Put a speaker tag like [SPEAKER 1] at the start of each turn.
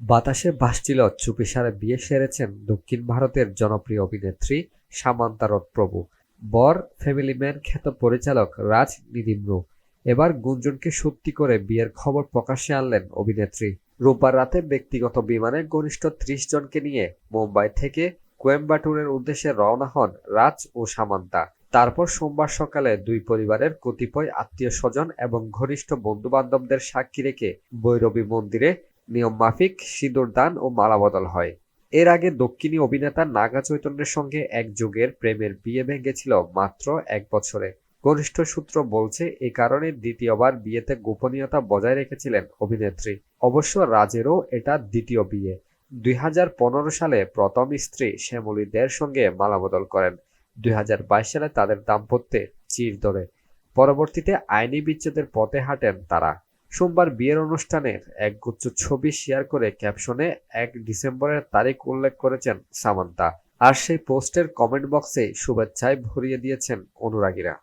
[SPEAKER 1] বাতাসে ভাসছিল চুপিসারে বিয়ে সেরেছেন দক্ষিণ ভারতের জনপ্রিয় অভিনেত্রী সামান্তা প্রভু বর, ফ্যামিলি ম্যান খ্যাত পরিচালক রাজ নিদিমরু। এবার গুঞ্জনকে সত্যি করে বিয়ের খবর প্রকাশ্যে আনলেন অভিনেত্রী। রোববার রাতে ব্যক্তিগত বিমানে ঘনিষ্ঠ ত্রিশ জনকে নিয়ে মুম্বাই থেকে কোয়েম্বাটুরের উদ্দেশ্যে রওনা হন রাজ ও সামান্তা। তারপর সোমবার সকালে দুই পরিবারের কতিপয় আত্মীয় স্বজন এবং ঘনিষ্ঠ বন্ধু বান্ধবদের সাক্ষী রেখে ভৈরবী মন্দিরে নিয়ম মাফিক, সিঁদুর দান ও মালাবদল হয়। এর আগে দক্ষিণী অভিনেতা নাগা চৈতন্যের সঙ্গে এক যুগের প্রেমের বিয়ে ভেঙেছিল মাত্র এক বছরে। ঘনিষ্ঠ সূত্র বলছে, এ কারণে দ্বিতীয়বার বিয়েতে গোপনীয়তা বজায় রেখেছিলেন অভিনেত্রী। অবশ্য রাজেরও এটা দ্বিতীয় বিয়ে। দুই হাজার পনেরো সালে প্রথম স্ত্রী শ্যামলী দের সঙ্গে মালাবদল করেন। দুই হাজার বাইশ সালে তাদের দাম্পত্যে চির ধরে পরবর্তীতে আইনি বিচ্ছেদের পথে হাঁটেন তারা। সোমবার বিয়ের অনুষ্ঠানের একগুচ্ছ ছবি শেয়ার করে ক্যাপশনে এক ডিসেম্বরের তারিখ উল্লেখ করেছেন সামান্তা। আর সেই পোস্টের কমেন্ট বক্সে শুভেচ্ছায় ভরিয়ে দিয়েছেন অনুরাগীরা।